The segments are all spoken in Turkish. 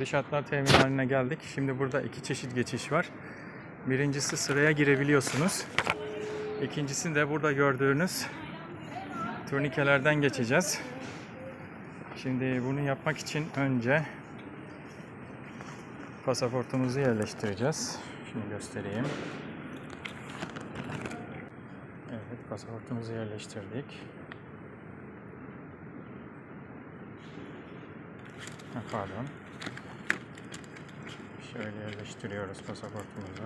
Dış hatlar terminaline geldik. Şimdi burada iki çeşit geçiş var. Birincisi sıraya girebiliyorsunuz. İkincisi de burada gördüğünüz turnikelerden geçeceğiz. Şimdi bunu yapmak için önce pasaportumuzu yerleştireceğiz. Şimdi göstereyim. Evet, pasaportumuzu yerleştirdik. Ha, pardon. Şöyle yerleştiriyoruz pasaportumuzu.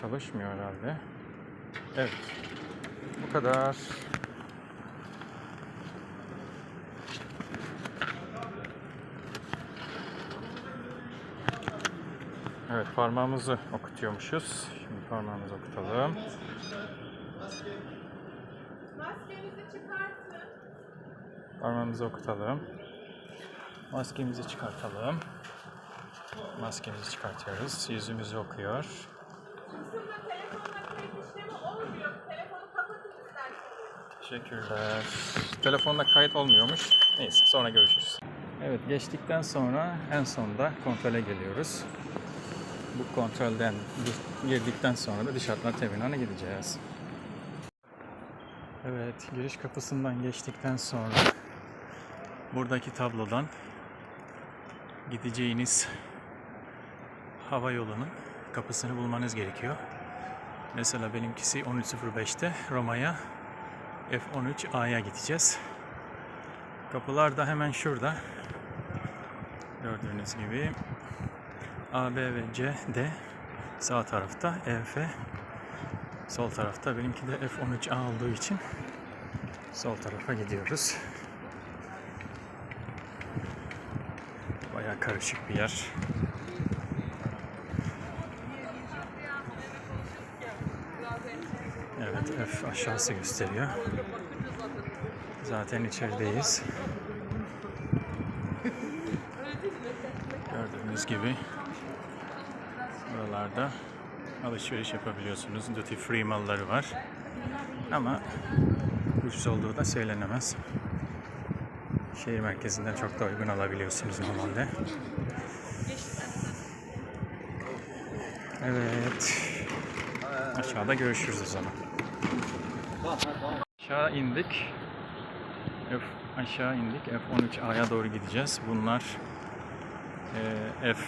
Çalışmıyor herhalde. Evet. Bu kadar. Evet parmağımızı okutuyormuşuz. Şimdi parmağımızı okutalım. Maskenizi çıkartın. Parmağımızı okutalım. Maskemizi çıkartalım. Maskemizi çıkartıyoruz. Yüzümüzü okuyor. Kısımda telefonla kayıt işlemi olmuyor. Telefonu kapatın isterseniz. Teşekkürler. Telefonda kayıt olmuyormuş. Neyse sonra görüşürüz. Evet geçtikten sonra en sonda kontrole geliyoruz. Bu kontrolden girdikten sonra da dış hatlar terminaline gideceğiz. Evet giriş kapısından geçtikten sonra buradaki tablodan gideceğiniz hava yolunun kapısını bulmanız gerekiyor. Mesela benimkisi 13.05'te Roma'ya F13A'ya gideceğiz. Kapılar da hemen şurada. Gördüğünüz gibi A, B ve C de sağ tarafta, E, F sol tarafta. Benimki de F13A olduğu için sol tarafa gidiyoruz. Bayağı karışık bir yer. Evet F aşağısı gösteriyor. Zaten içerideyiz. Gördüğünüz gibi buralarda alışveriş yapabiliyorsunuz. Duty free malları var. Ama ucuz olduğu da söylenemez. Şehir merkezinden çok da uygun alabiliyorsunuz normalde. Evet. Aşağıda görüşürüz o zaman. Aşağı indik. F aşağı indik. F13A'ya doğru gideceğiz. Bunlar e, F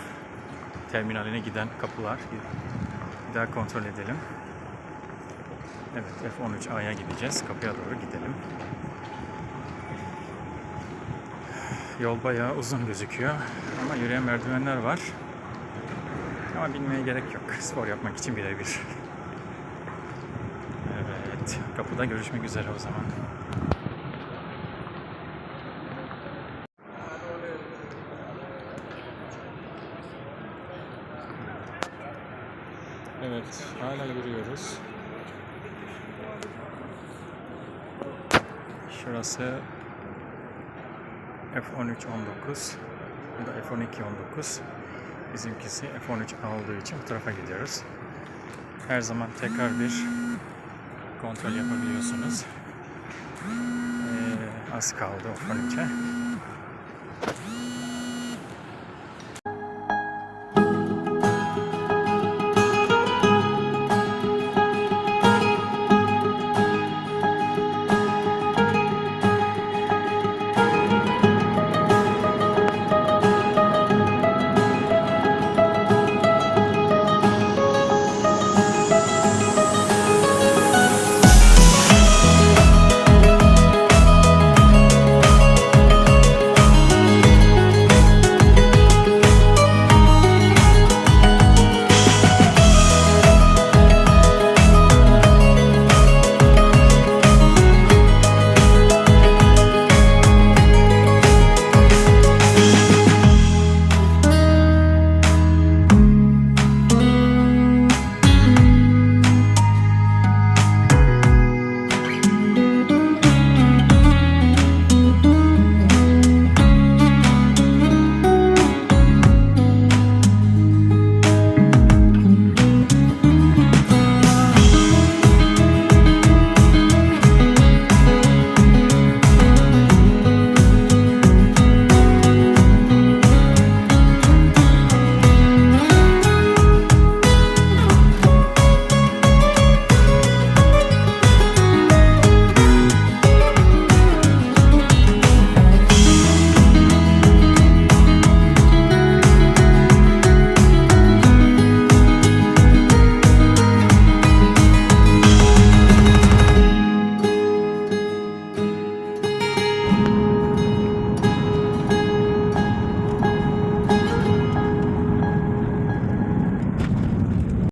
terminaline giden kapılar. Daha kontrol edelim. Evet F13A'ya gideceğiz. Kapıya doğru gidelim. Yol bayağı uzun gözüküyor. Ama yürüyen merdivenler var. Ama binmeye gerek yok. Spor yapmak için birebir. Evet. Kapıda görüşmek üzere o zaman. Evet. Hala yürüyoruz. Şurası F13-19. Bu da F12-19. Bizimkisi F13A olduğu için bu tarafa gidiyoruz. Her zaman tekrar bir kontrol yapabiliyorsunuz. Ee, az kaldı F13'e.